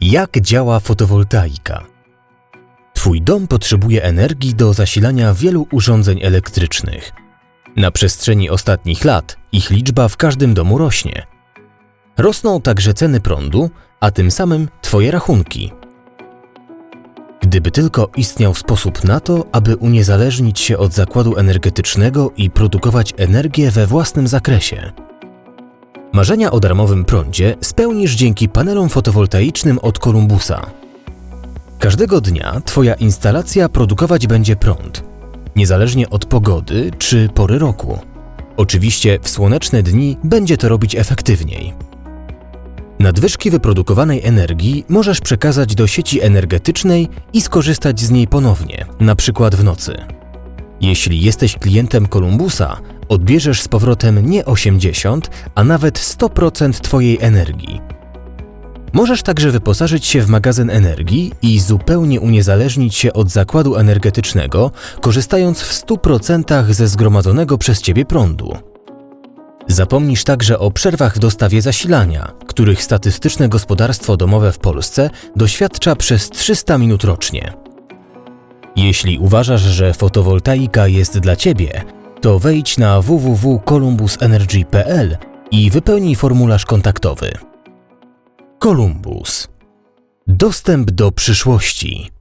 Jak działa fotowoltaika? Twój dom potrzebuje energii do zasilania wielu urządzeń elektrycznych. Na przestrzeni ostatnich lat ich liczba w każdym domu rośnie. Rosną także ceny prądu, a tym samym Twoje rachunki. Gdyby tylko istniał sposób na to, aby uniezależnić się od zakładu energetycznego i produkować energię we własnym zakresie. Marzenia o darmowym prądzie spełnisz dzięki panelom fotowoltaicznym od Columbusa. Każdego dnia Twoja instalacja produkować będzie prąd, niezależnie od pogody czy pory roku. Oczywiście w słoneczne dni będzie to robić efektywniej. Nadwyżki wyprodukowanej energii możesz przekazać do sieci energetycznej i skorzystać z niej ponownie, na przykład w nocy. Jeśli jesteś klientem Columbusa, odbierzesz z powrotem nie 80, a nawet 100% Twojej energii. Możesz także wyposażyć się w magazyn energii i zupełnie uniezależnić się od zakładu energetycznego, korzystając w 100% ze zgromadzonego przez Ciebie prądu. Zapomnisz także o przerwach w dostawie zasilania, których statystyczne gospodarstwo domowe w Polsce doświadcza przez 300 minut rocznie. Jeśli uważasz, że fotowoltaika jest dla Ciebie, to wejdź na www.columbusenergy.pl i wypełnij formularz kontaktowy. Columbus. Dostęp do przyszłości.